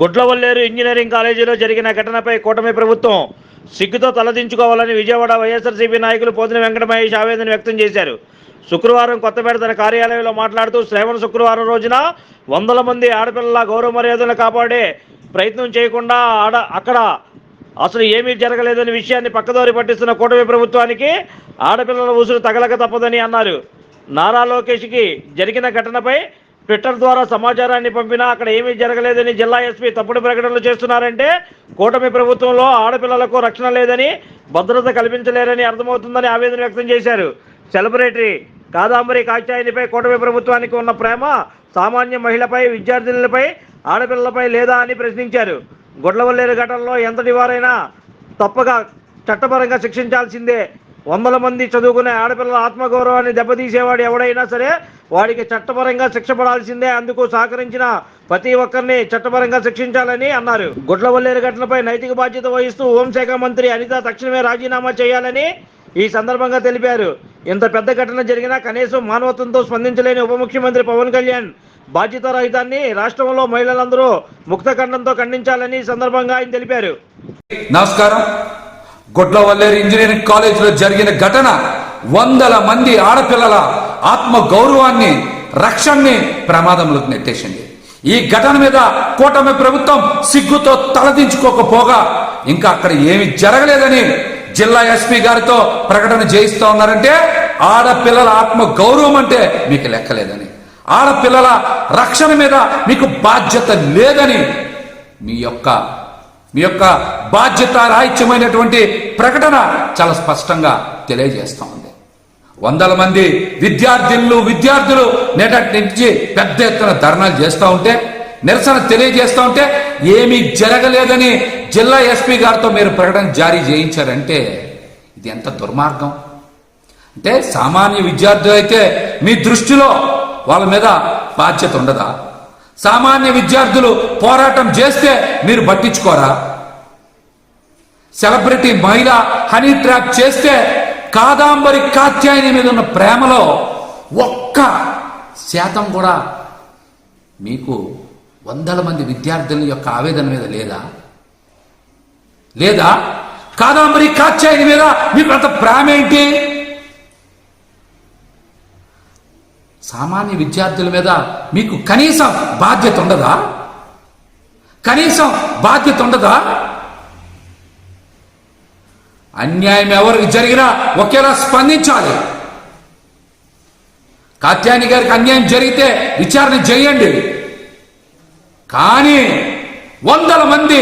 Gudlavalleru engineering కాలేజీలో జరిగిన ఘటనపై కూటమి ప్రభుత్వం సిగ్గుతో తలదించుకోవాలని విజయవాడ వైఎస్ఆర్సీపీ నాయకులు పోతిన వెంకటమహేష్ ఆవేదన వ్యక్తం చేశారు. శుక్రవారం కొత్తపేట తన కార్యాలయంలో మాట్లాడుతూ శ్రవణ శుక్రవారం రోజున వందల మంది ఆడపిల్లల గౌరవ మర్యాదలను కాపాడే ప్రయత్నం చేయకుండా ఆడ అక్కడ అసలు ఏమీ జరగలేదనే విషయాన్ని పక్కదోరి పట్టిస్తున్న కూటమి ప్రభుత్వానికి ఆడపిల్లల ఉసురు తగలక తప్పదని అన్నారు. నారా లోకేష్కి జరిగిన ఘటనపై ట్విట్టర్ ద్వారా సమాచారాన్ని పంపినా అక్కడ ఏమీ జరగలేదని జిల్లా ఎస్పీ తప్పుడు ప్రకటనలు చేస్తున్నారంటే కూటమి ప్రభుత్వంలో ఆడపిల్లలకు రక్షణ లేదని భద్రత కల్పించలేరని అర్థమవుతుందని ఆవేదన వ్యక్తం చేశారు. సెలబ్రిటరీ కాదాంబరి కాచాయినిపై కూటమి ప్రభుత్వానికి ఉన్న ప్రేమ సామాన్య మహిళపై విద్యార్థినులపై ఆడపిల్లలపై లేదా అని ప్రశ్నించారు. గొడ్లవల్లేరు ఘటనలో ఎంతటి వారైనా తప్పగా చట్టపరంగా శిక్షించాల్సిందే. వందల మంది చదువుకునే ఆడపిల్లల ఆత్మగౌరవాన్ని దెబ్బతీసేవాడు ఎవడైనా సరే వాడికి చట్టపరంగా శిక్ష పడాల్సిందే అందుకు సహకరించిన ప్రతి ఒక్కరిని చట్టపరంగా శిక్షించాలని అన్నారు. గుడ్లవల్లేరు ఘటనపై నైతిక బాధ్యత వహిస్తూ హోంశాఖ మంత్రి అనిత తక్షణమే రాజీనామా చేయాలని ఈ సందర్భంగా తెలిపారు. ఇంత పెద్ద ఘటన జరిగినా కనీసం మానవత్వంతో స్పందించలేని ఉప ముఖ్యమంత్రి పవన్ కళ్యాణ్ బాధ్యత రహితాన్ని రాష్ట్రంలో మహిళలందరూ ముక్త ఖండంతో ఖండించాలని సందర్భంగా ఆయన తెలిపారు. నమస్కారం. గుడ్లవల్లేరు ఇంజనీరింగ్ కాలేజీలో జరిగిన ఘటన వందల మంది ఆడపిల్లల ఆత్మ గౌరవాన్ని రక్షణని ప్రమాదంలోకి నెట్టేసింది. ఈ ఘటన మీద కూటమి ప్రభుత్వం సిగ్గుతో తలదించుకోకపోగా ఇంకా అక్కడ ఏమి జరగలేదని జిల్లా ఎస్పీ గారితో ప్రకటన చేయిస్తూ ఉన్నారంటే ఆడపిల్లల ఆత్మ గౌరవం అంటే మీకు లెక్కలేదని ఆడపిల్లల రక్షణ మీద మీకు బాధ్యత లేదని మీ యొక్క మీ యొక్క బాధ్యత రాహిత్యమైనటువంటి ప్రకటన చాలా స్పష్టంగా తెలియజేస్తాం వందల మంది విద్యార్థినులు విద్యార్థులు నేటటి నుంచి పెద్ద ఎత్తున ధర్నాలు చేస్తూ ఉంటే నిరసన తెలియజేస్తూ ఉంటే ఏమీ జరగలేదని జిల్లా ఎస్పీ గారితో మీరు ప్రకటన జారీ చేయించారంటే ఇది ఎంత దుర్మార్గం. అంటే సామాన్య విద్యార్థులు అయితే మీ దృష్టిలో వాళ్ళ మీద బాధ్యత ఉండదా? సామాన్య విద్యార్థులు పోరాటం చేస్తే మీరు పట్టించుకోరా? సెలబ్రిటీ మహిళ హనీ ట్రాప్ చేస్తే కాదాంబరి కాత్యాయని మీద ఉన్న ప్రేమలో ఒక్క శాతం కూడా మీకు వందల మంది విద్యార్థుల యొక్క ఆవేదన మీద లేదా? లేదా? కాదాంబరి కాత్యాయని మీద మీకు అంత ప్రేమ ఏంటి? సామాన్య విద్యార్థుల మీద మీకు కనీసం బాధ్యత ఉండదా? కనీసం బాధ్యత ఉండదా? అన్యాయం ఎవరికి జరిగినా ఒకేలా స్పందించాలి. కాత్యాయని గారికి అన్యాయం జరిగితే విచారణ చేయండి. కానీ వందల మంది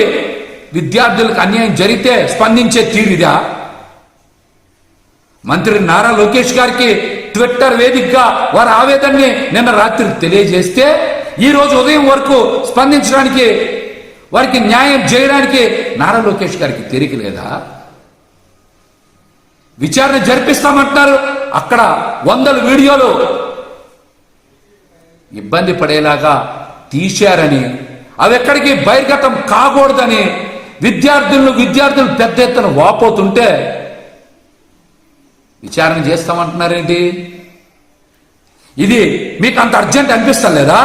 విద్యార్థులకు అన్యాయం జరిగితే స్పందించే తీరిదా మంత్రి నారా లోకేష్ గారికి ట్విట్టర్ వేదికగా వారి ఆవేదనని నిన్న రాత్రి తెలియజేస్తే ఈ రోజు ఉదయం వరకు స్పందించడానికి వారికి న్యాయం చేయడానికి నారా లోకేష్ గారికి తీరిక లేదా? విచారణ జరిపిస్తామంటున్నారు. అక్కడ వందల వీడియోలు ఇబ్బంది పడేలాగా తీశారని అవి ఎక్కడికి బహిర్గతం కాకూడదని విద్యార్థులను విద్యార్థులు పెద్ద ఎత్తున వాపోతుంటే విచారణ చేస్తామంటున్నారేంటి? ఇది మీకు అంత అర్జెంట్ అనిపిస్తలేదా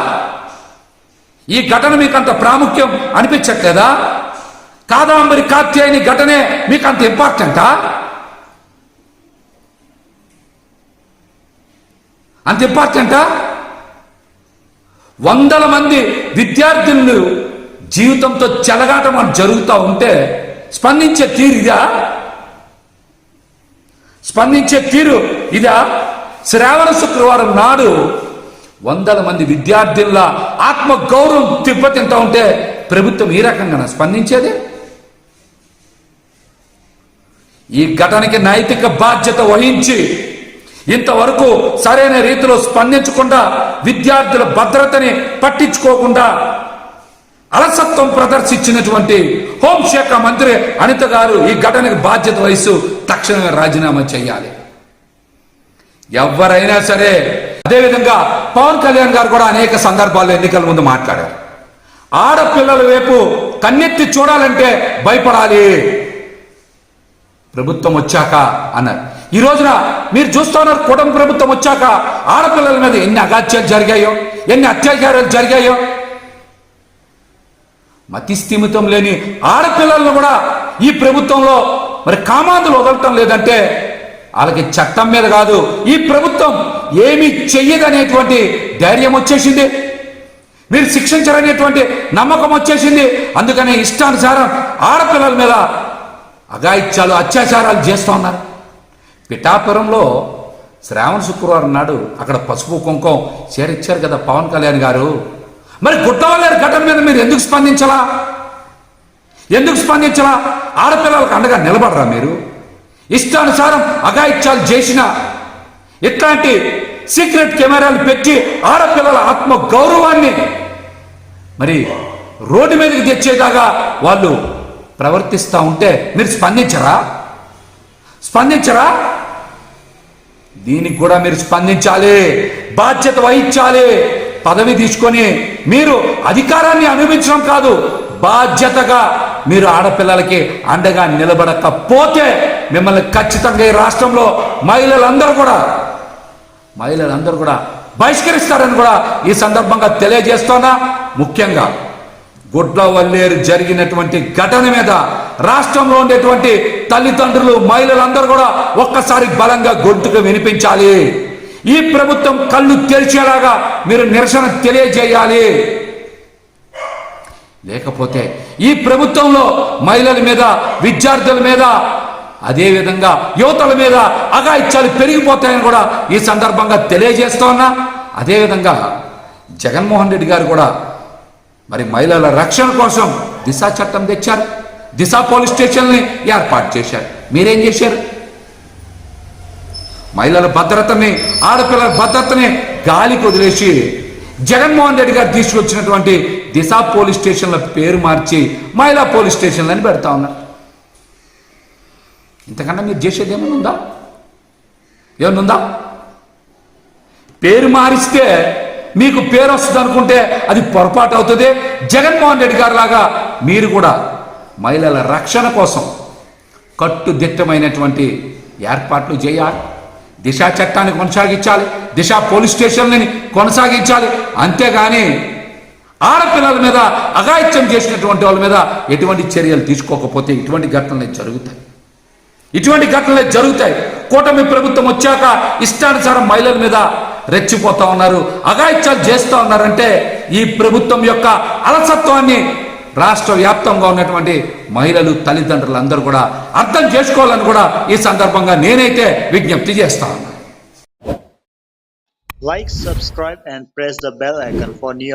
ఈ ఘటన మీకు అంత ప్రాముఖ్యం అనిపించట్లేదా? కాదాంబరి కాత్యాయని ఘటనే మీకు అంత ఇంపార్టెంటా? అంత ఇంపార్టెంటా? వందల మంది విద్యార్థులు జీవితంతో చెలగాటం అని జరుగుతూ ఉంటే స్పందించే తీరు ఇదా? స్పందించే తీరు ఇదా? శ్రావణ శుక్రవారం నాడు వందల మంది విద్యార్థుల ఆత్మ గౌరవం తిబ్బతింటా ఉంటే ప్రభుత్వం ఈ రకంగా స్పందించేది? ఈ ఘటనకి నైతిక బాధ్యత వహించి ఇంతవరకు సరైన రీతిలో స్పందించకుండా విద్యార్థుల భద్రతని పట్టించుకోకుండా అలసత్వం ప్రదర్శించినటువంటి హోంశాఖ మంత్రి అనిత గారు ఈ ఘటనకు బాధ్యత వహిస్తూ తక్షణమే రాజీనామా చేయాలి. ఎవరైనా సరే అదేవిధంగా పవన్ కళ్యాణ్ గారు కూడా అనేక సందర్భాల్లో ఎన్నికల ముందు మాట్లాడారు. ఆడపిల్లల వైపు కన్నెత్తి చూడాలంటే భయపడాలి. ప్రభుత్వం వచ్చాక అన్నారు. ఈ రోజున మీరు చూస్తున్నారు కుటుంబ ప్రభుత్వం వచ్చాక ఆడపిల్లల మీద ఎన్ని అగాత్యాలు జరిగాయో ఎన్ని అత్యాచారాలు జరిగాయో. మతి స్థిమితం లేని ఆడపిల్లలను కూడా ఈ ప్రభుత్వంలో మరి కామాంధులు వదలటం లేదంటే వాళ్ళకి చట్టం మీద కాదు ఈ ప్రభుత్వం ఏమి చెయ్యదనేటువంటి ధైర్యం వచ్చేసింది. మీరు శిక్షించరనేటువంటి నమ్మకం వచ్చేసింది. అందుకనే ఇష్టానుసారం ఆడపిల్లల మీద అఘాయిత్యాలు అత్యాచారాలు చేస్తూ ఉన్నారు. పిఠాపురంలో శ్రావణ శుక్రవారం నాడు అక్కడ పసుపు కుంకుమ చేరిచ్చారు కదా పవన్ కళ్యాణ్ గారు. మరి గుట్టవల్లేరు ఘటన మీద మీరు ఎందుకు స్పందించలా? ఎందుకు స్పందించలా? ఆడపిల్లలకు అండగా నిలబడరా మీరు? ఇష్టానుసారం అఘాయిత్యాలు చేసిన ఇట్లాంటి సీక్రెట్ కెమెరాలు పెట్టి ఆడపిల్లల ఆత్మ గౌరవాన్ని మరి రోడ్డు మీదకి తెచ్చేదాకా వాళ్ళు ప్రవర్తిస్తూ ఉంటే మీరు స్పందించరా? స్పందించరా? దీనికి కూడా మీరు స్పందించాలి. బాధ్యత వహించాలి. పదవి తీసుకొని మీరు అధికారాన్ని అనుభవించడం కాదు బాధ్యతగా మీరు ఆడపిల్లలకి అండగా నిలబడకపోతే మిమ్మల్ని ఖచ్చితంగా ఈ రాష్ట్రంలో మహిళలందరూ కూడా మహిళలందరూ కూడా బహిష్కరిస్తారని కూడా ఈ సందర్భంగా తెలియజేస్తున్నా. ముఖ్యంగా గుడ్ల వల్లేరు జరిగినటువంటి ఘటన మీద రాష్ట్రంలో ఉండేటువంటి తల్లిదండ్రులు మహిళలందరూ కూడా ఒక్కసారి బలంగా గొంతుకు వినిపించాలి. ఈ ప్రభుత్వం కళ్ళు తెరిచేలాగా మీరు నిరసన తెలియజేయాలి. లేకపోతే ఈ ప్రభుత్వంలో మహిళల మీద విద్యార్థుల మీద అదేవిధంగా యువతల మీద అఘాయిత్యాలు పెరిగిపోతాయని కూడా ఈ సందర్భంగా తెలియజేస్తున్నా అదేవిధంగా జగన్మోహన్ రెడ్డి గారు కూడా మరి మహిళల రక్షణ కోసం దిశ చట్టం తెచ్చారు. దిశ పోలీస్ స్టేషన్ని ఏర్పాటు చేశారు. మీరేం చేశారు? మహిళల భద్రతని ఆడపిల్లల భద్రతని గాలికి వదిలేసి జగన్మోహన్ రెడ్డి గారు తీసుకొచ్చినటువంటి దిశ పోలీస్ స్టేషన్ల పేరు మార్చి మహిళా పోలీస్ స్టేషన్లని పెడతా ఉన్నారు. ఇంతకన్నా మీరు చేసేది ఏమైనా ఉందా? ఏమైనా ఉందా? పేరు మారిస్తే మీకు పేరు వస్తుంది అనుకుంటే అది పొరపాటు అవుతుంది. జగన్మోహన్ రెడ్డి గారు లాగా మీరు కూడా మహిళల రక్షణ కోసం కట్టుదిట్టమైనటువంటి ఏర్పాట్లు చేయాలి. దిశ చట్టాన్ని కొనసాగించాలి. దిశ పోలీస్ స్టేషన్లని కొనసాగించాలి. అంతేగాని ఆడపిల్లల మీద అఘాయిత్యం చేసినటువంటి వాళ్ళ మీద ఎటువంటి చర్యలు తీసుకోకపోతే ఇటువంటి ఘటనలు జరుగుతాయి. ఇటువంటి ఘటనలే జరుగుతాయి. కూటమి ప్రభుత్వం వచ్చాక ఇష్టానుసారం మహిళల మీద రెచ్చిపోతా ఉన్నారు అఘాయిత్యాలు చేస్తూ ఉన్నారంటే ఈ ప్రభుత్వం యొక్క అలసత్వాన్ని రాష్ట్ర వ్యాప్తంగా ఉన్నటువంటి మహిళలు తల్లిదండ్రులు అందరూ కూడా అర్థం చేసుకోవాలని కూడా ఈ సందర్భంగా నేనైతే విజ్ఞప్తి చేస్తా like subscribe and press the the bell icon for new.